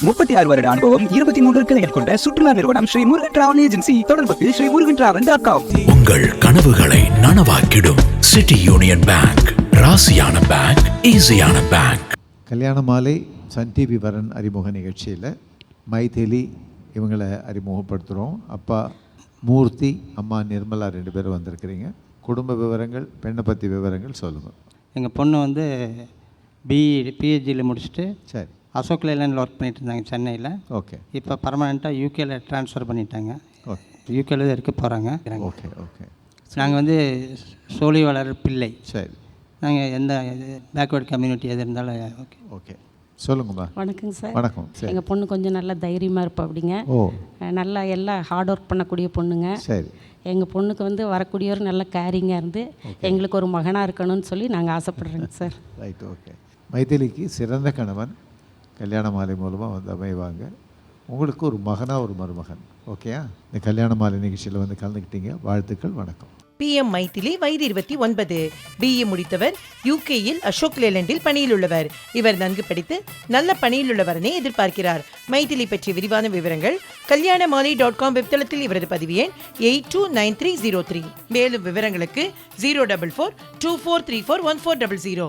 முப்பத்தி ஆறு வருட அனுபவம் இருபத்தி மூன்று கிளைகள் கொண்ட சுற்றுலா நிறுவனம் ஸ்ரீ முருகன் டிராவல் ஏஜென்சி தொடர்புக்கு Sri Murugan travel dot com உங்கள் கனவுகளை நனவாக்கிடும் சிட்டி யூனியன் பேங்க் ராசியான பேங்க் ஈஸியான பேங்க் கல்யாண மாலை சன் டிவி வரன் அறிமுக நிகழ்ச்சியில் மைதிலி இவங்களை அறிமுகப்படுத்துகிறோம் அப்பா மூர்த்தி அம்மா நிர்மலா ரெண்டு பேரும் வந்திருக்கிறீங்க. குடும்ப விவரங்கள் பெண்ணை பற்றி விவரங்கள் சொல்லுங்கள் எங்கள் பொண்ணு வந்து பிஇ பிஹெச்சியில் முடிச்சுட்டு சரி. அசோக் லேலண்டில் ஒர்க் பண்ணிட்டு இருந்தாங்க சென்னையில். ஓகே. இப்போ பர்மனெண்ட்டாக யூகேல ட்ரான்ஸ்ஃபர் பண்ணிட்டாங்க. ஓகே. யூகேல தான் இருக்க போகிறாங்க ஓகே ஓகே. நாங்கள் வந்து சோழி வளர் பிள்ளை சரி. நாங்கள் எந்த பேக்வேர்ட் கம்யூனிட்டி எது இருந்தாலும் ஓகே ஓகே. சொல்லுங்கம்மா. வணக்கங்க சார். வணக்கம். சரி. எங்கள் பொண்ணு கொஞ்சம் நல்லா தைரியமாக இருப்பா அப்படிங்க. ஓ. நல்லா எல்லாம் ஹார்ட் ஒர்க் பண்ணக்கூடிய பொண்ணுங்க. சரி. எங்கள் பொண்ணுக்கு வந்து வரக்கூடியவர் நல்ல கேரிங்காக இருந்து எங்களுக்கு ஒரு மகனாக இருக்கணும்னு சொல்லி நாங்கள் ஆசைப்படுறோங்க சார். ரைட் ஓகே மைதிலிக்கு சிறந்த கணவன் கல்யாண மாலை மூலமாக வந்து அமைவாங்க. உங்களுக்கு ஒரு மகனா ஒரு மருமகன். ஓகேயா? இந்த கல்யாண மாலை நிகழ்ச்சியில் வந்து கலந்துக்கிட்டீங்க. வாழ்த்துக்கள் வணக்கம். பிஎம் மைதிலி வயது இருபத்தி ஒன்பது. பிஇ முடித்தவர் யூகேயில் அசோக் லேலண்டில் பணியில் உள்ளவர். இவர் நன்கு படித்து நல்ல பணியில் உள்ளவரனை எதிர்பார்க்கிறார். மைதிலி பற்றிய விரிவான விவரங்கள் கல்யாண மாலை டாட் காம் வெப்தளத்தில் இவரது பதிவு எண் eight two nine three zero three. மேலும் விவரங்களுக்கு zero double four two four three four one four double zero.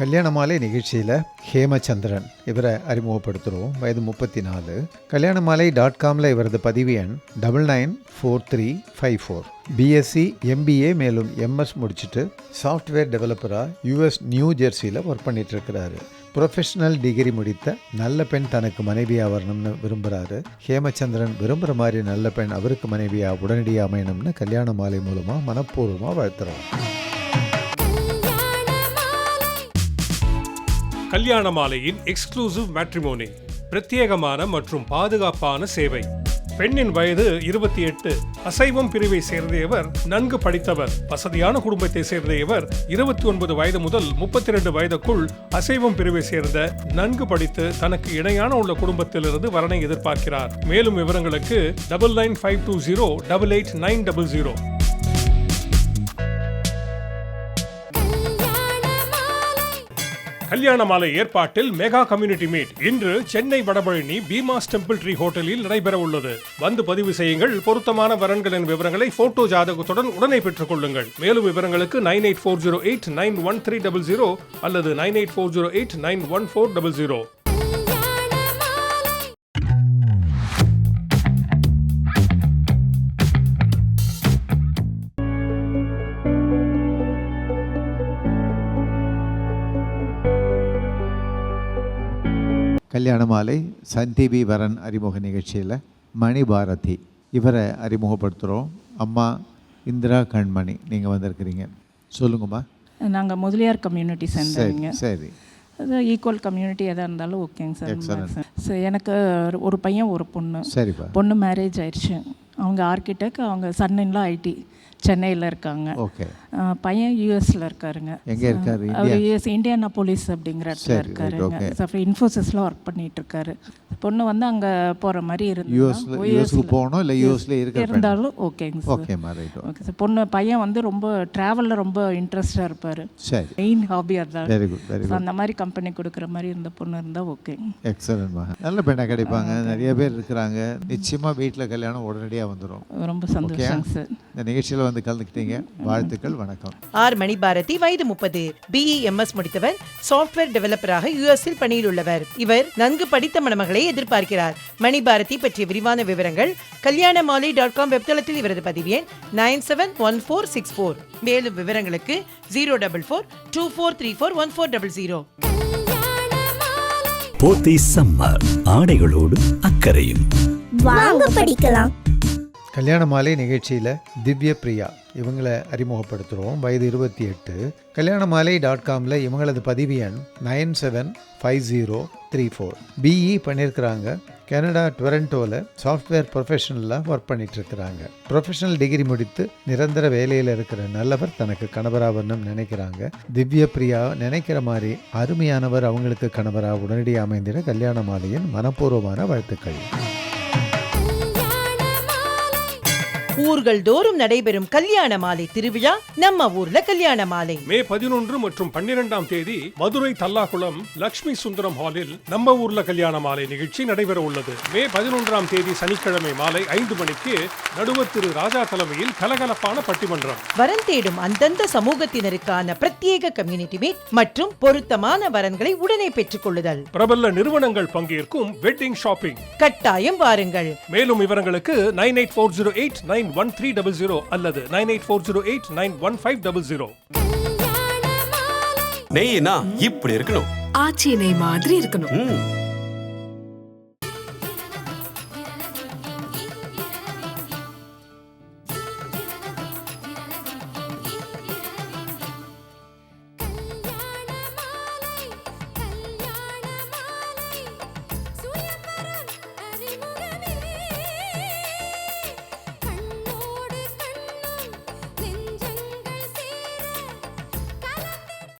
கல்யாண மாலை நிகழ்ச்சியில் ஹேமச்சந்திரன். இவரை அறிமுகப்படுத்துகிறோம் வயது முப்பத்தி நாலு கல்யாண மாலை டாட் காமில் இவரது பதிவு எண் double nine four three five four BSc MBA மேலும் எம்எஸ் முடிச்சுட்டு சாஃப்ட்வேர் டெவலப்பராக யூஎஸ் நியூ ஜெர்சியில் ஒர்க் பண்ணிகிட்ருக்கிறாரு ப்ரொஃபஷனல் டிகிரி முடித்த நல்ல பெண் தனக்கு மனைவியாக வரணும்னு விரும்புகிறாரு ஹேமச்சந்திரன் விரும்புகிற மாதிரி நல்ல பெண் அவருக்கு மனைவியாக உடனடியாக அமையணும்னு கல்யாண மாலை மூலமாக மனப்பூர்வமாக வாழ்த்துறோம். கல்யாண மாலையின் எக்ஸ்க்ளூசிவ் மேட்ரிமோனி பிரத்யேகமான மற்றும் பாதுகாப்பான சேவை. பெண்ணின் வயது இருபத்தி எட்டு. அசைவம் பிரிவை சேர்ந்த இவர் நன்கு படித்தவர். வசதியான குடும்பத்தை சேர்ந்த இவர் இருபத்தி ஒன்பது வயது முதல் முப்பத்தி ரெண்டு வயதுக்குள் அசைவம் பிரிவை சேர்ந்த நன்கு படித்து தனக்கு இணையான உள்ள குடும்பத்திலிருந்து வரனை எதிர்பார்க்கிறார். மேலும் விவரங்களுக்கு double nine five two zero double eight nine double zero Kalyana Malai ஏற்பாட்டில் மெகா கம்யூனிட்டி மீட். இன்று சென்னை வடபழனி பீமாஸ் டெம்பிள் ட்ரீ ஹோட்டலில் நடைபெற உள்ளது. வந்து பதிவு செய்யுங்கள். பொருத்தமான வரன்களின் விவரங்களை போட்டோ ஜாதகத்துடன் உடனே பெற்றுக் கொள்ளுங்கள். மேலும் விவரங்களுக்கு nine eight four zero eight nine one three double zero அல்லது nine eight four zero eight nine one four double zero. Kalyana Malai Sun TV வரன் அறிமுக நிகழ்ச்சியில் மணி பாரதி. இவரை அறிமுகப்படுத்துகிறோம் அம்மா இந்திரா கண்மணி நீங்கள் வந்திருக்கிறீங்க. சொல்லுங்கம்மா. நாங்கள் முதலியார் கம்யூனிட்டி சரி சேர்ந்தவங்க சரி. அது ஈக்குவல் கம்யூனிட்டி எதாக இருந்தாலும் ஓகேங்க சார். ஸோ எனக்கு ஒரு பையன் ஒரு பொண்ணு. சரிப்பா. பொண்ணு மேரேஜ் ஆயிடுச்சு. அவங்க ஆர்கிடெக்ட் அவங்க சன்னின்லாம் ஐடி சென்னையில் இருக்காங்க. ஓகே பையன் யூஎஸில் இருக்காருங்க. எங்க இருக்காரு? அவர்? யூஎஸ் இந்தியானா போலீஸ் அப்படிங்கிற இடத்துல இருக்காருங்க. அப்புறம் இன்ஃபோசிஸில் ஒர்க் பண்ணிட்டு இருக்காரு பொண்ணு வந்து அங்கே போகிற மாதிரி யூஎஸ்ல இருந்தா யூஎஸ்க்கு போகணும்? இல்லை யூஎஸ்ல இருந்தாலும் ஓகேங்க சார் ரைட் ஓகே சார் பொண்ணு பையன் வந்து ரொம்ப ட்ராவலில் ரொம்ப இன்ட்ரெஸ்டாக இருப்பார். சரி. மெயின் ஹாபி அதான். Very good very So, good அந்த மாதிரி கம்பெனி கொடுக்குற மாதிரி இருந்த பொண்ணு இருந்தால் ஓகே எக்ஸலன்ட்மா நல்ல பெண்ணாக கிடைப்பாங்க. நிறைய பேர் இருக்கிறாங்க. நிச்சயமாக வீட்டில் கல்யாணம் உடனடியாக வந்துடும் ரொம்ப ஓகே சந்தோஷங்க சார் இந்த நிகழ்ச்சியில் வந்து கலந்துக்கிட்டீங்க. வாழ்த்துக்கள் வணக்கம். ஆர் மணி பாரதி வயது முப்பது. பிஇ எம்எஸ் முடித்தவர் சாஃப்ட்வேர் டெவலப்பராக யூஎஸ்இல் பணியில் உள்ளவர். இவர் நன்கு படித்த மணமகளை எதிர்பார்க்கிறார். மணி பாரதி பற்றிய விரிவான விவரங்கள் கல்யாண மாலை டாட் காம் வெப்தளத்தில் இவரது பதிவு எண் nine seven one four six four. மேலும் விவரங்களுக்கு zero double four two four three four one four double zero. Pothys summer ஆடைகளோடு அக்கறையும். வாங்க படிக்கலாம். கல்யாண மாலை நிகழ்ச்சியில் திவ்ய பிரியா. இவங்களை அறிமுகப்படுத்துகிறோம் வயது இருபத்தி எட்டு. கல்யாண மாலை டாட் காமில் இவங்களது பதிவு எண் nine seven five zero three four. BE பண்ணியிருக்கிறாங்க. கனடா டொரண்டோவில் சாஃப்ட்வேர் ப்ரொஃபஷனலாக ஒர்க் பண்ணிகிட்ருக்கிறாங்க ப்ரொஃபஷனல் டிகிரி முடித்து நிரந்தர வேலையில் இருக்கிற நல்லவர் தனக்கு கணவராக நினைக்கிறாங்க. திவ்ய பிரியா நினைக்கிற மாதிரி அருமையானவர் அவங்களுக்கு கணவராக உடனடியாக அமைந்திட கல்யாண மாலையின் மனப்பூர்வமான வாழ்த்துக்கள். ஊர்கள் தோறும் நடைபெறும் கல்யாண மாலை திருவிழா நம்ம ஊர்ல கல்யாண மாலை. மே பதினொன்று மற்றும் பன்னிரெண்டாம் தேதி மதுரை தல்லாகுளம் லக்ஷ்மி சுந்தரம் ஹாலில் நம்ம ஊர்ல கல்யாண மாலை நிகழ்ச்சி நடைபெற உள்ளது. மே பதினொன்றாம் தேதி சனிக்கிழமை மாலை ஐந்து மணிக்கு நடுவர் திரு ராஜா தலைமையில் கலகலப்பான பட்டிமன்றம். வரன் தேடும் அந்தந்த சமூகத்தினருக்கான பிரத்யேக கம்யூனிட்டி மீட் மற்றும் பொருத்தமான வரன்களை உடனே பெற்றுக் கொள்ளுதல். பிரபல நிறுவனங்கள் பங்கேற்கும் வெட்டிங் ஷாப்பிங் கட்டாயம் வாருங்கள். மேலும் விவரங்களுக்கு nine eight four zero eight nine one three double zero அல்லது nine eight four zero eight nine one five double zero Naina இப்படி இருக்கணும். ஆச்சி நெய் மாதிரி இருக்கணும்.